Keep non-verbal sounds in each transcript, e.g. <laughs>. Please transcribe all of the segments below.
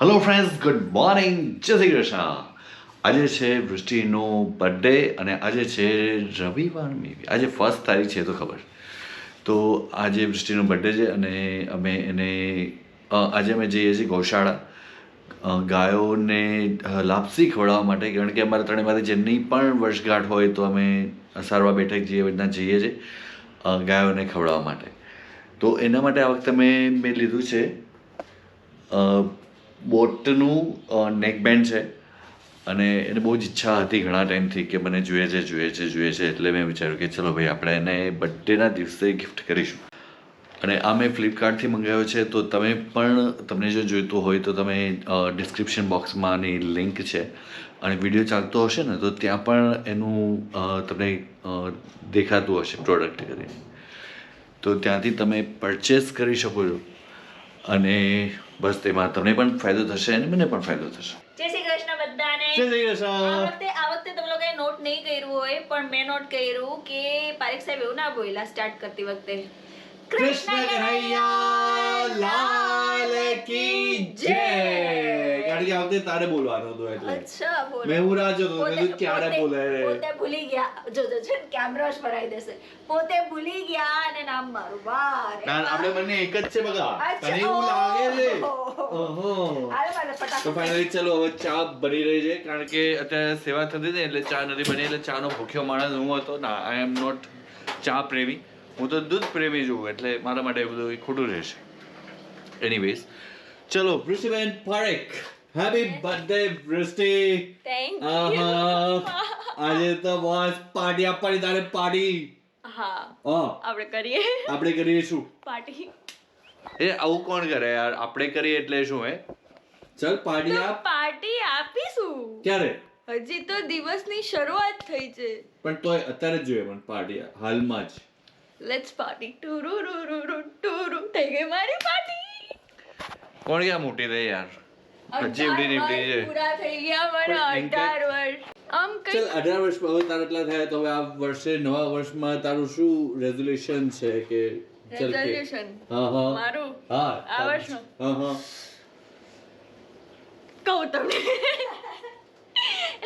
Hello friends good morning જય શ્રી કૃષ્ણ. આજે છે વૃષ્ટિનો બર્થડે અને આજે છે રવિવાર maybe. આજે ફર્સ્ટ તારીખ છે તો ખબર. તો આજે વૃષ્ટિનો બર્થડે છે અને અમે એને આજે અમે જઈએ છીએ ગૌશાળા. ગાયોને લાપસી ખવડાવવા માટે, કારણ કે અમારા ત્રણેયમાંથી જેમની પણ વર્ષગાંઠ હોય તો અમે સારવા બેઠક જે રીતના જઈએ છીએ ગાયોને ખવડાવવા માટે. તો એના માટે આ વખતે મેં મેં લીધું છે બોટનું નેકબેન્ડ છે. અને એને બહુ જ ઈચ્છા હતી ઘણા ટાઈમથી કે મને જોઈએ છે જોઈએ છે જોઈએ છે, એટલે મેં વિચાર્યું કે ચલો ભાઈ, આપણે એને બર્થડેના દિવસે ગિફ્ટ કરીશું. અને આ મેં ફ્લિપકાર્ટથી મંગાવ્યો છે, તો તમે પણ તમને જો જોઈતું હોય તો તમે ડિસ્ક્રિપ્શન બોક્સમાં આની લિંક છે. અને વીડિયો ચાલતો હશે ને, તો ત્યાં પણ એનું તમને દેખાતું હશે પ્રોડક્ટ કરીને. તો ત્યાંથી તમે પરચેસ કરી શકો છો. અને બસ તેમાં તમને પણ ફાયદો થશે અને મને પણ ફાયદો થશે. જય શ્રી કૃષ્ણ બધાને. જય શ્રી આ વખતે આ વખતે તમે લોકોએ નોટ નહીં કર્યું હોય પણ મેં નોટ કર્યું કે પારેખ સાહેબ એવું ના બોલ્યા સ્ટાર્ટ કરતી વખતે. કૃષ્ણ કન્હૈયા લાલ કી જય. કારણ કે તારે બોલવાનો હતો એટલે. અચ્છા બોલ. મેં હું રાહ જોતો. મેં કીધું ક્યારે બોલે? પોતે ભૂલી ગયા. જો જો છે કેમેરા જ ભરાઈ દેશે. પોતે ભૂલી ગયા અને નામ મારું વાહ ના આપણે બંને એક જ છે બગા. તને એવું લાગે છે? ઓહો. તો ફાઇનલી ચલો હવે ચા બની રહી છે કારણ કે અત્યારે સેવા થતી હતી ને એટલે ચા નથી બની એટલે ચાનો ભૂખ્યો માણસ હું હતો. ના આઈ એમ નોટ ચા પ્રેમી. હું તો દૂધ પ્રેમી છું એટલે મારા માટે બધું ખોટું રહેશે. એનીવેઝ ચલો વૃષ્ટિબેન Parekh. Happy birthday Vrushti thank you આજે તો બસ પાર્ટી આપવાની તારે પાર્ટી હા. આપણે કરીએ. આપણે કરીશું પાર્ટી એ આવું કોણ કરે યાર? આપણે કરીએ એટલે શું હે? ચલ પાર્ટી આપ. પાર્ટી આપીશું. ક્યારે? હજી તો દિવસની શરૂઆત થઈ છે. પણ તોય અત્યારે જ જોઈએ પણ પાર્ટી હાલમાં જ. લેટ્સ પાર્ટી ટુરુ રુ રુ રુ ટુરુ. થઈ ગઈ મારી પાર્ટી કોણ ગયા મોટી રે યાર? હજી એવડી છે. પૂરા થઈ ગયા મારા પણ એમ કે- અઢાર વર્ષ. આમ કઈ ચલ અઢાર વર્ષ હવે તારા એટલા થયા તો હવે આ વર્ષે નવા વર્ષમાં તારું શું રેઝોલ્યુશન છે કે રેઝોલ્યુશન હા હા. મારું? હા આ વર્ષનું? હા હા. કહું તમને.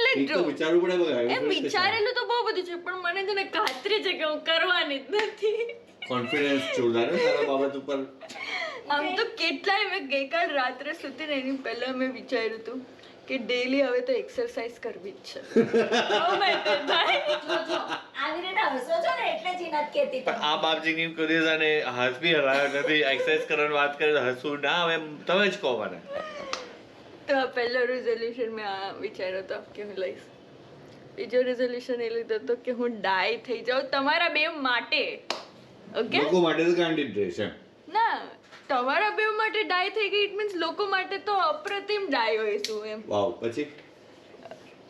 એટલે જો વિચારવું પડે બગા એમ વિચારેલું તો બહુ બધું છે પણ મને છે ને ખાતરી છે કે હું કરવાની જ નથી. કોન્ફિડન્સ જોરદાર તારા બાબત ઉપર. આમ તો કેટલાય મેં ગઈકાલ રાત્રે સુધી ને એની પહેલા મેં વિચાર્યું હતું કે ડેલી હવે તો એક્સરસાઇઝ કરવી જ છે. Oh હસો આ બાપજીની કરી અને હાથ બી હલાવ્યો નથી. એક્સરસાઇઝ કરવાની વાત કરે તો હસવું ના આવે એમ તમે જ કહો મને. તો આ પહેલો રિઝોલ્યુશન મેં આ વિચાર્યો હતો કે હું લઈશ. બીજો રિઝોલ્યુશન એ લીધો હતો કે હું ડાય થઈ જાઉં તમારા બે માટે. ઓકે લોકો માટે તો જ રહેશે. ના તમારા બે માટે ડાય થઈ ગઈ ઇટ મીન્સ લોકો માટે તો અપ્રતિમ ડાય હોઈશું એમ. વાવ પછી?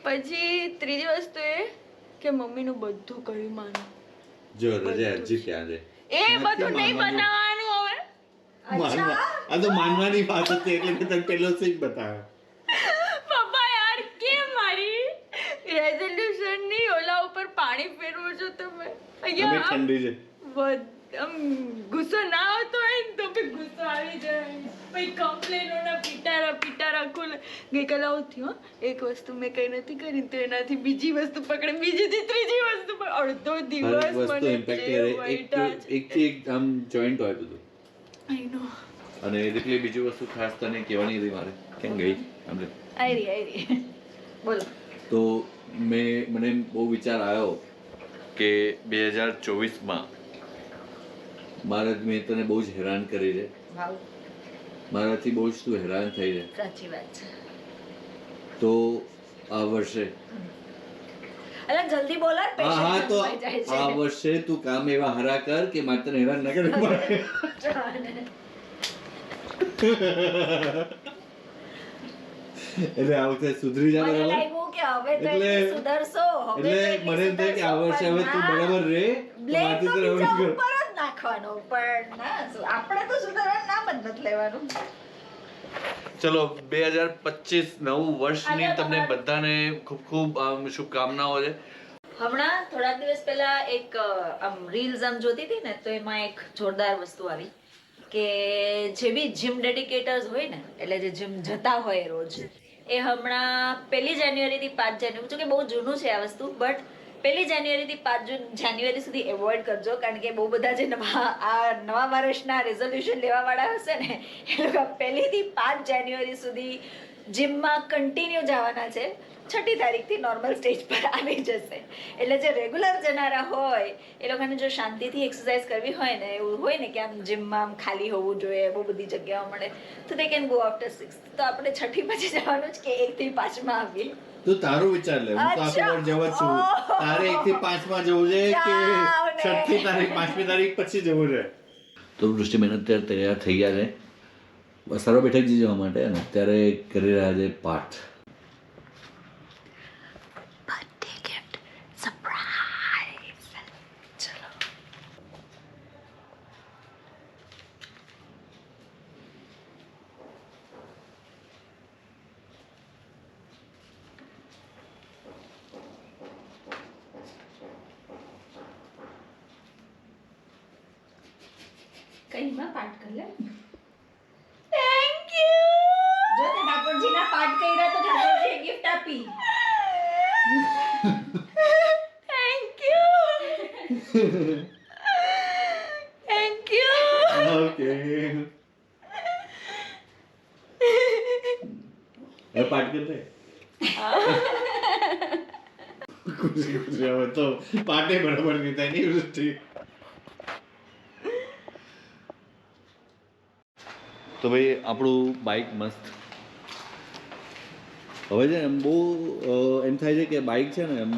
પછી ત્રીજી વસ્તુ એ કે મમ્મીનું બધું કહ્યું માનું. જો રજા હજી ક્યાં છે? એ બધું નહીં બનાવવાનું હવે. માનવા આ તો માનવાની વાત હતી એટલે મેં તને પહેલો સીન બતાવ્યો. પપ્પા યાર કેમ મારી રેઝોલ્યુશનની ઓલા ઉપર પાણી ફેરવો છો તમે? અહીંયા ઠંડી છે. આમ ગુસ્સો ના આવતો હોય ને તો બી ગુસ્સો આવી જાય. પછી કમ્પ્લેનોના પિટારા પિટારા ખુલે. ગઈકાલે આવું થયું એક વસ્તુ મેં કઈ નથી કરી તો એનાથી બીજી વસ્તુ પકડે. બીજીથી ત્રીજી વસ્તુ પકડે. અડધો દિવસ મને એક થી આમ જોઈન્ટ હોય બધું. આઈ નો અને એટલે બીજી વસ્તુ ખાસ તને કહેવાની હતી મારે. કેમ ગઈ? આમ. આયરી આયરી બોલો. તો મેં મને બહુ વિચાર આવ્યો કે બે હજાર ચોવીસમાં મારા મેં તને બહુ જ હેરાન કરી છે મારાથી બહુ જ તું હેરાન થઈ છે સાચી વાત છે. તો આ વર્ષે અરે જલ્દી બોલો હા હા તો થઈ જાય છે. આ વર્ષે તું કામ એવા હરા કર કે મારે હેરાન ન કરવું એટલે આ વખતે સુધરી જા બરાબર? કે હવે તો સુધરશો એટલે મને એમ થાય કે આ વર્ષે હવે તું બરાબર રે બ્લેમ તો બીજા ઉપર જ નાખવાનો પણ ના શું, આપણે તો સુધારા નામ જ નથી લેવાનું. ચલો બે હજાર પચીસ નવું વર્ષની તમને બધાને ખૂબ ખૂબ આમ શુભકામનાઓ છે. હમણાં થોડા દિવસ પહેલા એક આમ રીલ્સ આમ જોતી હતી ને તો એમાં એક જોરદાર વસ્તુ આવી કે જે બી જીમ ડેડિકેટર્સ હોય ને એટલે જે જીમ જતા હોય રોજ એ હમણાં પહેલી જાન્યુઆરીથી પાંચ જાન્યુઆરી જો કે બહુ જૂનું છે આ વસ્તુ બટ પહેલી જાન્યુઆરીથી પાંચ જૂન જાન્યુઆરી સુધી એવોઇડ કરજો, કારણ કે બહુ બધા જે નવા, આ નવા વર્ષના રેઝોલ્યુશન લેવાવાળા હશે ને, એ લોકો પહેલીથી પાંચ જાન્યુઆરી સુધી જિમમાં કન્ટિન્યુ જવાના છે. છઠ્ઠી તારીખથી નોર્મલ સ્ટેજ પર આવી જશે. એટલે જે રેગ્યુલર જનારા હોય એ લોકોને જો શાંતિથી એક્સરસાઇઝ કરવી હોય ને એવું હોય ને કે આમ જીમમાં આમ ખાલી હોવું જોઈએ બહુ બધી જગ્યાઓ મળે તો they can go after six તો આપણે છઠ્ઠી પછી જવાનું જ કે એકથી પાંચમાં આવીએ? તો તારો વિચાર લે હું તો આખી. વાર જવા છું. તારે એક થી પાંચમાં જવું છે કે છઠ્ઠી તારીખ પાંચમી તારીખ પછી જવું છે? તો વૃષ્ટિબેન અત્યારે તૈયાર થઈ ગયા છે સર્વ બેઠકજી જવા માટે અને અત્યારે કરી રહ્યા છે પાઠ બર્થડે ગિફ્ટ સરપ્રાઈઝ ચલો કઈમાં પાઠ કરી લે? થેન્ક યુ જો તે ઠાકોરજીના પાઠ કર્યા તો ઠાકોરજીએ ગિફ્ટ આપી. Thank you thank you okay હવે પાઠ કરી લે <laughs> ખુશી ખુશી. હવે તો પાઠે બરાબર નહીં થાય નહીં તો ભાઈ, આપણું બાઇક મસ્ત. હવે છે એમ બહુ એમ થાય છે કે બાઇક છે ને, એમ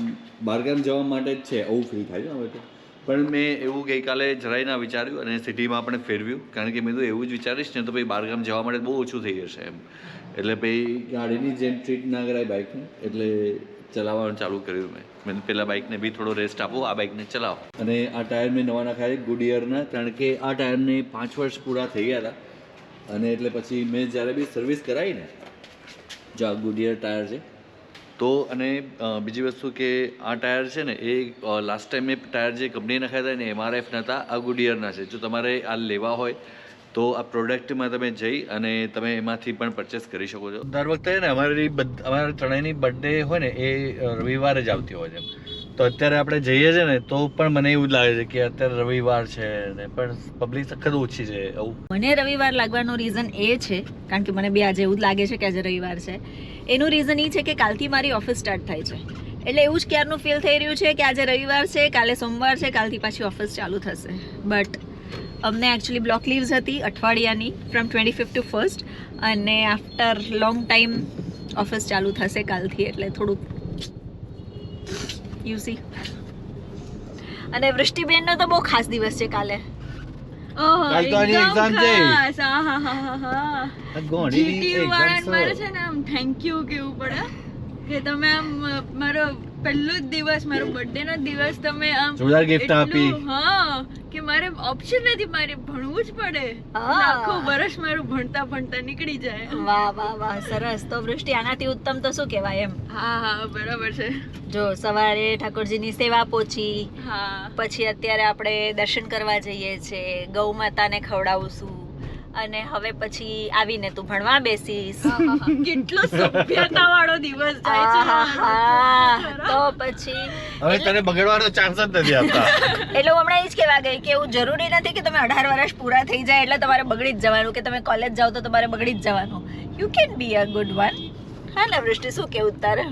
બહારગામ જવા માટે જ છે એવું ફીલ થાય છે હવે તો. પણ મેં એવું ગઈકાલે જરાય ના વિચાર્યું અને સિટીમાં આપણે ફેરવ્યું, કારણ કે મેં તો એવું જ વિચારીશ ને, તો ભાઈ બહારગામ જવા માટે બહુ ઓછું થઈ જશે એમ. એટલે ભાઈ, ગાડીની જેમ ટ્રીટ ના કરાય બાઇકને એટલે ચલાવવાનું ચાલુ કર્યું મેં. મેં પહેલાં બાઇકને બી થોડો રેસ્ટ આપો, આ બાઇકને ચલાવો. અને આ ટાયર મેં નવા નાખ્યા ગુડિયરના, કારણ કે આ ટાયરને પાંચ વર્ષ પૂરા થઈ ગયા હતા. અને એટલે પછી મેં જ્યારે બી સર્વિસ કરાવી ને, જો આ ગુડિયર ટાયર છે. તો અને બીજી વસ્તુ કે આ ટાયર છે ને, એ લાસ્ટ ટાઈમ મેં ટાયર જે કંપનીએ નખાયા હતા ને એમઆરએફના નહોતા આ ગુડિયરના છે. જો તમારે આ લેવા હોય, તો આ પ્રોડક્ટમાં તમે જઈ અને તમે એમાંથી પણ પરચેસ કરી શકો છો. દર વખતે ને અમારી અમારા ત્રણેયની બર્થડે હોય ને, એ રવિવારે જ આવતી હોય છે તો અત્યારે આપણે જઈએ છે ને, તો પણ મને એવું લાગે છે કે અત્યારે રવિવાર છે ને, પણ પબ્લિક સખત ઓછી છે આવું મને રવિવાર લાગવાનો રીઝન એ છે, કારણ કે મને બી આજે એવું જ લાગે છે કે આજે રવિવાર છે. એનું રીઝન એ છે કે કાલથી મારી ઓફિસ સ્ટાર્ટ થાય છે. એટલે એવું જ ક્યારનું ફીલ થઈ રહ્યું છે કે આજે રવિવાર છે, કાલે સોમવાર છે, કાલથી પાછી ઓફિસ ચાલુ થશે. બટ અમને એકચ્યુઅલી બ્લોક લીવ્સ હતી અઠવાડિયાની from twenty fifth to first અને આફ્ટર લોંગ ટાઈમ ઓફિસ ચાલુ થશે કાલથી, એટલે થોડુંક યુ સી અને વૃષ્ટિબેનનો તો બહુ ખાસ દિવસ છે કાલે. ઓહો, કાલ તો આની. આહાહાહા. GTU વાળાને મારે છે ને આમ થેન્ક યુ કેવું પડે? કે તમે આમ મારો પહેલો જ દિવસ મારો બર્થડે નો દિવસ તમે આમ જોરદાર ગિફ્ટ આપી. હા કે મારે ઓપ્શન નથી મારે ભણવું જ પડે. આખું વર્ષ મારું ભણતા ભણતા નીકળી જાય. વાહ વાહ વાહ સરસ. તો વૃષ્ટિ આનાથી ઉત્તમ તો શું કહેવાય એમ? હા હા બરાબર છે. જો સવારે ઠાકોરજીની સેવા પોચી હા. પછી અત્યારે આપણે દર્શન કરવા જઈએ છે ગૌ માતાને ખવડાવશું. અને હવે પછી આવીને તું ભણવા બેસીશ. કેટલો સભ્યતા વાળો દિવસ જાય છે. તો પછી હવે તને બગડવાનો ચાન્સ જ નથી આપતા. એટલે હું હમણાં એ જ કહેવા ગઈ કે એવું જરૂરી નથી કે તમે અઢાર વર્ષ પૂરા થઈ જાય એટલે તમારે બગડી જ જવાનું કે તમે કોલેજ જાઓ તો તમારે બગડી જ જવાનું. You can be a good one હા ને વૃષ્ટિ શું કેવું તારે?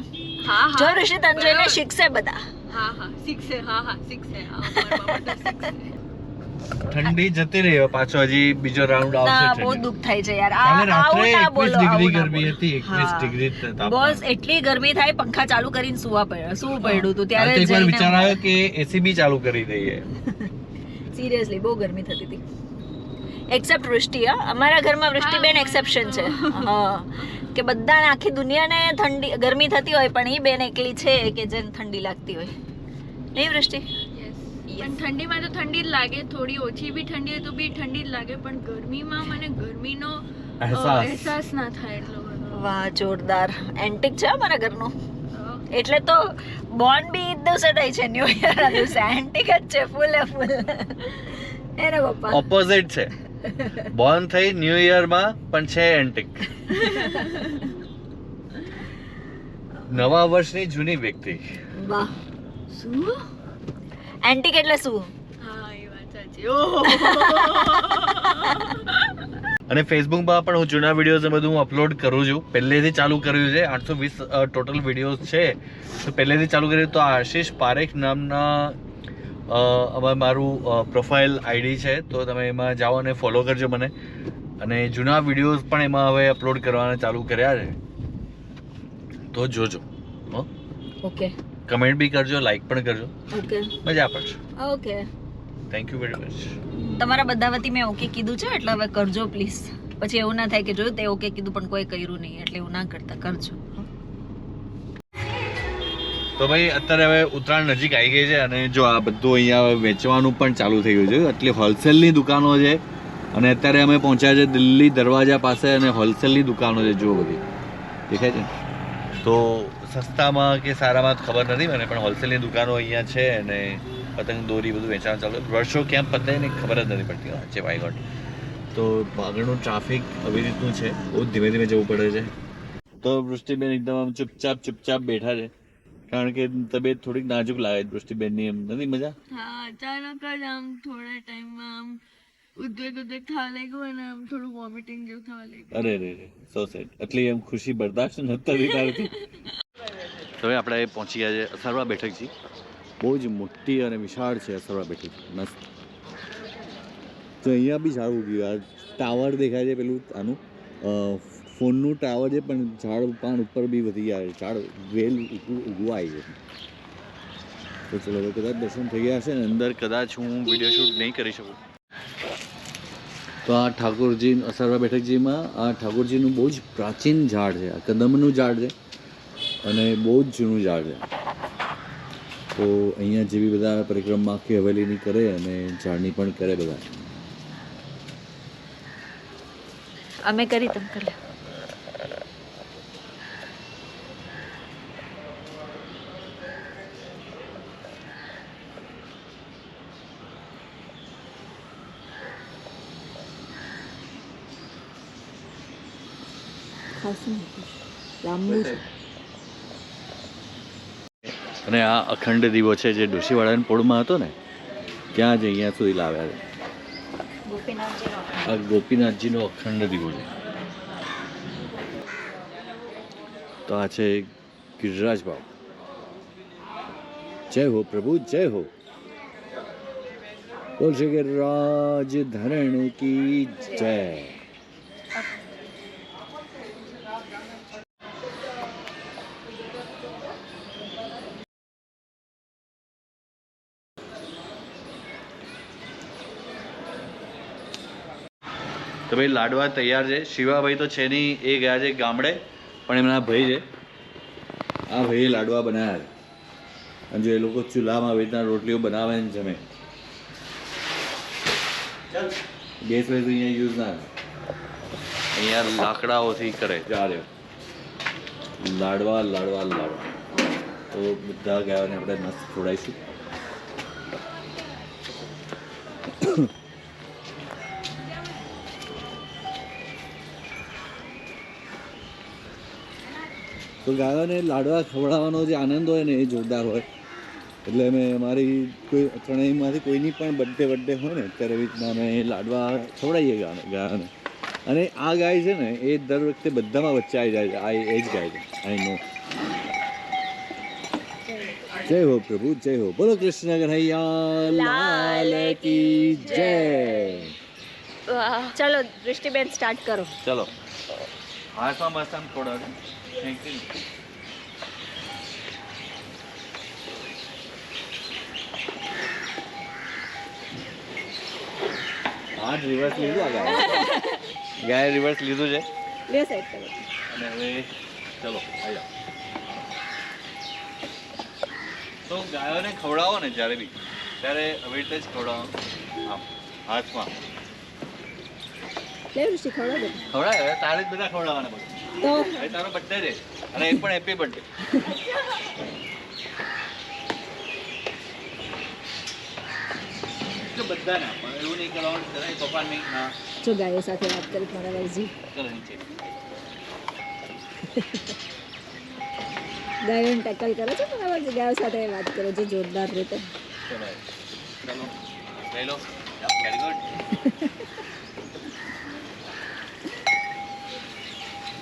હા જો હા વૃષ્ટિ તને જોઈને શીખશે બધા. હા હા. શીખશે. હા હા. શીખશે. ઠંડી જતી રહી પાછો હજી બીજો રાઉન્ડ આવશે બહુ. દુઃખ થાય છે યાર. આ રાત્રે 21 ડિગ્રી ગરમી હતી, 21 ડિગ્રી તાપમાન. બોસ એટલી ગરમી થાય પંખા ચાલુ કરીને સુવા પડ્યા સુવું પડ્યું તો ત્યારે એકવાર વિચાર આવ્યો કે એસી બી ચાલુ કરી દઈએ. <laughs> સિરિયસલી બહુ ગરમી થતી હતી. એક્સેપ્ટ વૃષ્ટિ હા. અમારા ઘરમાં વૃષ્ટિબેન એક્સેપ્શન છે. હા. કે બધાને આખી દુનિયાને ઠંડી ગરમી થતી હોય પણ એ બેન એકલી છે કે જેને ઠંડી લાગતી હોય. નહીં વૃષ્ટિ? પણ ઠંડીમાં તો ઠંડી જ લાગે થોડી ઓછી બી ઠંડી હોય તો બી ઠંડી જ લાગે પણ ગરમીમાં મને ગરમીનો અહેસાસ. ના થાય એટલો વાહ જોરદાર. એન્ટિક છે અમારા ઘરનું? એટલે તો બોન બી ઈદ દિવસે થાય છે ન્યુ યર દિવસે. એન્ટિક જ છે ફૂલે ફૂલ એને પપ્પા? ઓપોઝિટ છે. બોર્ન થઈ ન્યુ યરમાં પણ છે એન્ટિક <laughs> નવા વર્ષની જૂની વ્યક્તિ. વાહ. શું? એન્ટિક એટલે શું? હા એ વાત અને ફેસબુકમાં પણ હું જૂના વિડીયોઝ બધું હું અપલોડ કરું છું. પહેલેથી ચાલુ કર્યું છે આઠસો વીસ ટોટલ વિડીયોઝ છે. તો પહેલેથી ચાલુ કર્યું તો આશીષ પારેખ નામના અ, અમાર મારું પ્રોફાઇલ આઈડી છે. તો તમે એમાં જાઓ અને ફોલો કરજો મને. અને જૂના વિડીયોઝ પણ એમાં હવે અપલોડ કરવાના ચાલુ કર્યા છે. તો જોજો હો. ઓકે કમેન્ટ બી કરજો લાઈક પણ કરજો. ઓકે મજા પડશે. Okay thank you very much તમારા બધા વતી મેં ઓકે કીધું છે એટલે હવે કરજો પ્લીઝ પછી એવું ના થાય કે જોયું તે ઓકે કીધું પણ કોઈ કર્યું નહીં એટલે એવું ના કરતા કરજો. તો ભાઈ અત્યારે હવે ઉત્તરાયણ નજીક આવી ગઈ છે અને જો આ બધું અહીંયા વેચવાનું પણ ચાલુ થઈ ગયું છે. એટલે હોલસેલની દુકાનો છે અને અત્યારે અમે પહોંચ્યા છે દિલ્હી દરવાજા પાસે અને હોલસેલની દુકાનો છે જુઓ બધી. દેખાય છે? તો સસ્તામાં કે સારામાં ખબર નથી, મને પણ હોલસેલની દુકાનો અહીંયા છે અને પતંગ દોરી બધું વેચાણ ચાલુ વર્ષો ક્યાં પતે ને ખબર જ નથી પડતી છે વાય ગોટ તો આગળનું ટ્રાફિક આવી રીતનું છે, બહુ ધીમે ધીમે જવું પડે છે. તો વૃષ્ટિબેન એકદમ આમ ચૂપચાપ ચૂપચાપ બેઠા છે. કારણ કે તબિયત થોડીક નાજુક લાગે વૃષ્ટિબેનની એમ. નથી મજા? હા, અચાનક જ આમ થોડા ટાઈમમાં આમ ઉદ્વેગ ઉદ્વેગ થવા લાગ્યું અને આમ થોડું વોમિટિંગ જેવું થવા લાગ્યું. અરે રે રે સો સેડ એટલી એમ ખુશી બરદાશ્ત નથી થતી <laughs> તારથી. તો હવે આપણે પહોંચી ગયા છે અસરવા બેઠકજી બહુ જ મોટી અને વિશાળ છે અસરવા બેઠક મસ્ત. તો અહીંયા બી ઝાડ ઉગ્યું. આ ટાવર દેખાય છે પેલું આનું. ફોનનું ટાવર છે પણ ઝાડ પાન ઉપર બી વધી ગયા છે. ઝાડ વેલ ઉગવું ઉગવા આવી છે. તો ચલો કદાચ દર્શન થઈ ગયા હશે ને. અંદર કદાચ હું વીડિયો શૂટ નહીં કરી શકું. તો આ ઠાકોરજી અસરવા બેઠકજીમાં આ ઠાકોરજીનું બહુ જ પ્રાચીન ઝાડ છે. આ કદમનું ઝાડ છે અને બહુ જ જૂનું ઝાડ છે. તો અહીંયા જેવી બધા પરિક્રમા આખી હવેલીની કરે અને ઝાડની પણ કરે બધા. અમે કરી તમે કરી લો. અને આ અખંડ દીવો છે જે ડોશીવાડાના પોળમાં હતો ને, ત્યાં જ અહીંયા સુધી લાવ્યા છે. આ ગોપીનાથજીનો અખંડ દીવો છે. તો આ છે ગિરિરાજ બાબુ જય હો પ્રભુ, જય હો. બોલ છે કે રાજ ધરણ કી જય. તો ભાઈ લાડવા તૈયાર છે. શિવાભાઈ તો છે નહીં એ ગયા છે ગામડે પણ એમના ભાઈ છે. આ ભાઈએ લાડવા બનાવ્યા છે. અને જો એ લોકો ચૂલામાં આવી રીતના રોટલીઓ બનાવે ને જમે. ગેસ વેસ અહીંયા યુઝ ના અહીંયા લાકડાઓથી કરે. ચાલે લાડવા લાડવા લાડવા. તો બધા ગાયોને આપણે મસ્ત ખવડાવીશું. તો ગાયોને લાડવા ખવડાવવાનો જે આનંદ હોય ને એ જોરદાર હોય. એટલે મેં મારી કોઈ ત્રણેયમાંથી કોઈની પણ બર્થડે બર્થડે હોય ને ત્યારે એવી રીતના અમે લાડવા ખવડાવીએ ગાયોને ગાયોને. અને આ ગાય છે ને એ દર વખતે બધામાં વચ્ચે આવી જાય છે. આ એ જ ગાય છે. આઈ નો જય હો પ્રભુ જય હો. બોલો કૃષ્ણ કન્હૈયા લાલ કી જય. ચલો દૃષ્ટિબેન સ્ટાર્ટ કરો. ચલો. હાથમાં આમ થોડા થેન્ક યુ હા રિવર્સ લીધું આ ગાય ગાય રિવર્સ લીધું છે? બે સાઈડ કરો. અને હવે ચલો આવી જાઓ તો ગાયોને ખવડાવો ને જ્યારે બી. ત્યારે હવે રીતે જ ખવડાવો આમ હાથમાં. ખવડાવે? તારે જ બધા ખવડાવવાના બધું. તો હવે તારો બર્થડે છે અને એક પણ હેપી બર્થડે બધાને પણ એવું નહીં કરવાનું કે પપ્પા નહીં. ના જો ગાયો સાથે વાત કરી મારા વાલજી. ગાયોને ટેકલ કરો છો મારા ભાઈજી ગાયો સાથે વાત કરો છો જોરદાર રીતે.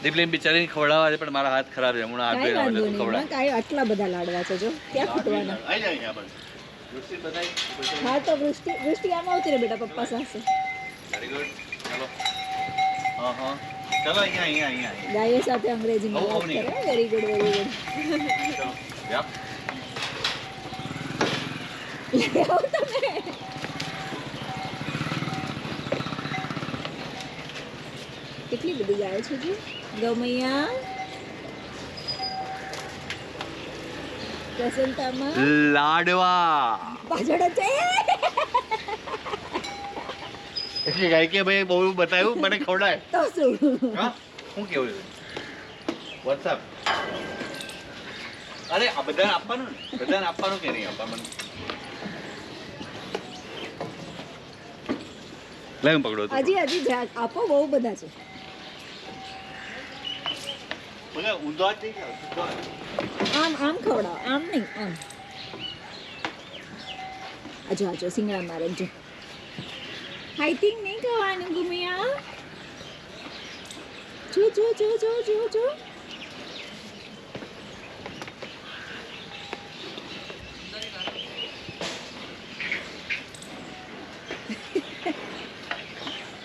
દીપલીન બિચારીને ખવડાવવા છે પણ મારા હાથ ખરાબ છે. હમણાં હાથ ધોઈને આવે નહીં કાંઈ આટલા બધા લાડવા છે જો. ક્યાં ખૂટવાના? આઈ જાય અહીંયા બસ. હા તો વૃષ્ટિ વૃષ્ટિ આમ આવતી રહે બેટા પપ્પા સાથે. વેરી ગુડ ચાલો. હા હા ચાલો અહીંયા અહીંયા અહીંયા ગાયો સાથે અંગ્રેજીમાં વાત કરે વેરી ગુડ વેરી ગુડ આવો તમે. કેટલી બધી ગાયો છે જો? ગમૈયા પ્રસન્નતામાં લાડવા પાછળ છે એટલે ગાય કે ભાઈ બહુ બતાવ્યું મને ખવડાય. તો શું? હા? શું કેવું છે? વોટ્સઅપ અરે આ બધાને આપવાનું ને? બધાને આપવાનું કે નહીં આપવાનું? લઈ પકડો હજી હજી આપો બહુ બધા છે. મને ઊંધો જ નહીં ખાવ, ઊંધો જ. આમ આમ ખવડાવો આમ નહીં આમ આજો આજો સિંગડા મારે જો આઈ થિંક નહીં ખાવાનું ગુમિયા જો જો જો જો જો જો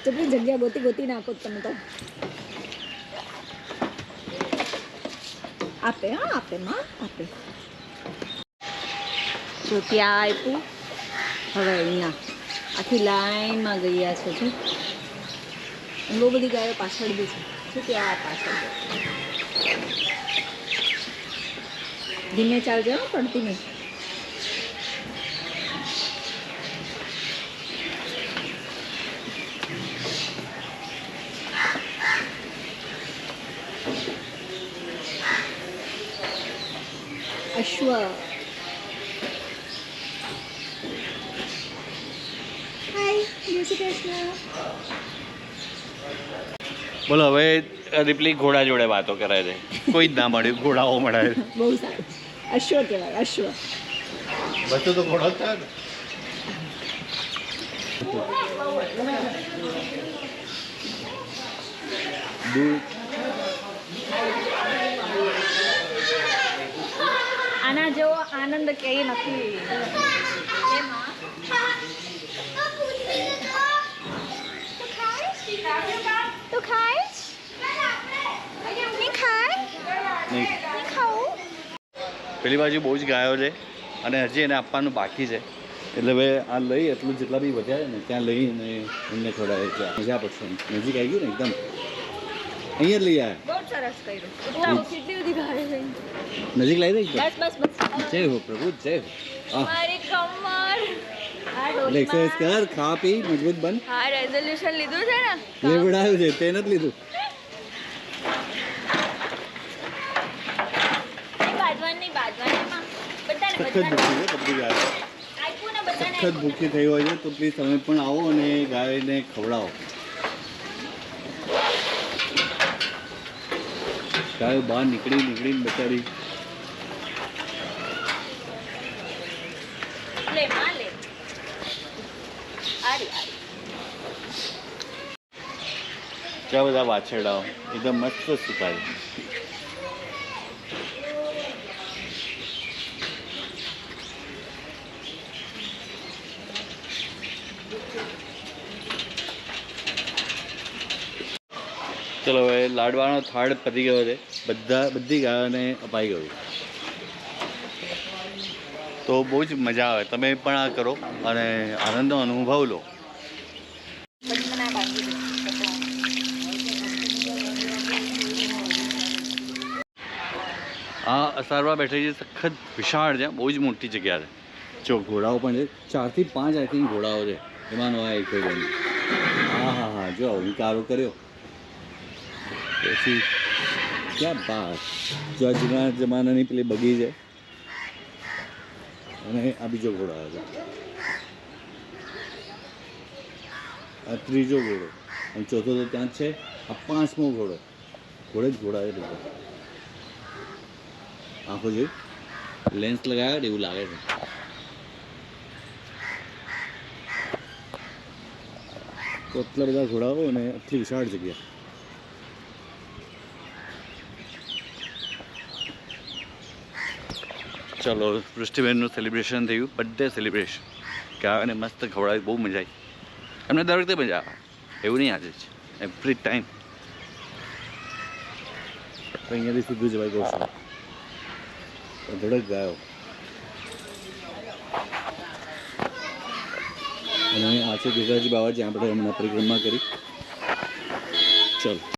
ચપલી જગ્યા ગોતી ગોતી નાખો તમે તો આપે, હા, આપે, માં, આપે. જો ત્યાં આપ્યું. હવે અહીંયા આખી લાઈનમાં ગયા છે, જો. બહુ બધી ગાયો પાછળ બી છે. શું ત્યાં પાછળ ધીમે ચાલજો પડતી નહીં. કૃષ્ણ બોલો હવે દીપલી ઘોડા જોડે વાતો કરે છે. કોઈ જ ના મળ્યું ઘોડાઓ મળે. બહુ સારું. અશ્વ કહેવાય અશ્વ બધું તો ઘોડો જ થાય આનંદ ક્યાંય નથી. તો ખાઈશ નહીં ખાય? નહીં. નહીં ખાવું પેલી બાજુ બહુ જ ગાયો છે અને હજી એને આપવાનું બાકી છે. એટલે હવે આ લઈ એટલું જેટલા બી વધ્યા છે ને ત્યાં લઈને એમને ખવડાવે છે મજા પડશે. નજીક આવી ગયું ને એકદમ. અહીંયા જ લઈ આવ્યા. બહુ સરસ કર્યું. કેટલી બધી ગાય નજીક લાવી દઈ બસ બસ બસ. જય હો પ્રભુ જય હો. હા. મારી કમર. એક્સરસાઇઝ કર ખા પી મજબૂત બન. હા રેઝોલ્યુશન લીધું છે ને? લેવડાયું છે તે નથી લીધું. સખત ભૂખી થઈ હોય છે તો પ્લીઝ તમે પણ આવો અને ગાયને ખવડાવો. ગાયો બહાર નીકળી નીકળીને બચારી લે માં લે. આરી આરી. ત્યાં બધા વાછરડાઓ. એકદમ મસ્ત સુકાય ચલો, હવે લાડવાનો થાળ પતી ગયો છે. બધા, બધી ગાયોને અપાઈ ગયું. તો બહુ જ મજા આવે. તમે પણ આ કરો અને આનંદનો અનુભવ લો. આ અસારવા બેઠેલી છે સખત વિશાળ છે. બહુ જ મોટી જગ્યા છે. જો, ઘોડાઓ પણ છે. ચારથી પાંચ આઈ થિંક ઘોડાઓ છે. એમાંનો આ એક ભાઈ હા હા હા. જો વિકારો કર્યો. પછી ક્યાં બાત જો જૂના જમાનાની પેલી બગી છે. અને આ બીજો ઘોડો આવે છે. આ ત્રીજો ઘોડો. અને ચોથો તો ત્યાં છે. આ પાંચમો ઘોડો. ઘોડે જ ઘોડા એ આંખો જોઈ. લેન્સ લગાવ્યો એવું લાગે છે. તો આટલા બધા ઘોડાઓ અને આટલી વિશાળ જગ્યા. ચલો, વૃષ્ટિબેનનું સેલિબ્રેશન થયું બર્થડે સેલિબ્રેશન કે આવે ને મસ્ત ખવડાવી, બહુ મજા આવી. એમને દર વખતે મજા આવે. એવું નહીં આજે જ એવરી ટાઈમ અહીંયાથી સીધું જવાય ગૌશાળા ધડક ગાયો. અને આ છે ગીતાજી બાબા જ્યાં આપણે હમણાં પરિક્રમા કરી. ચલો.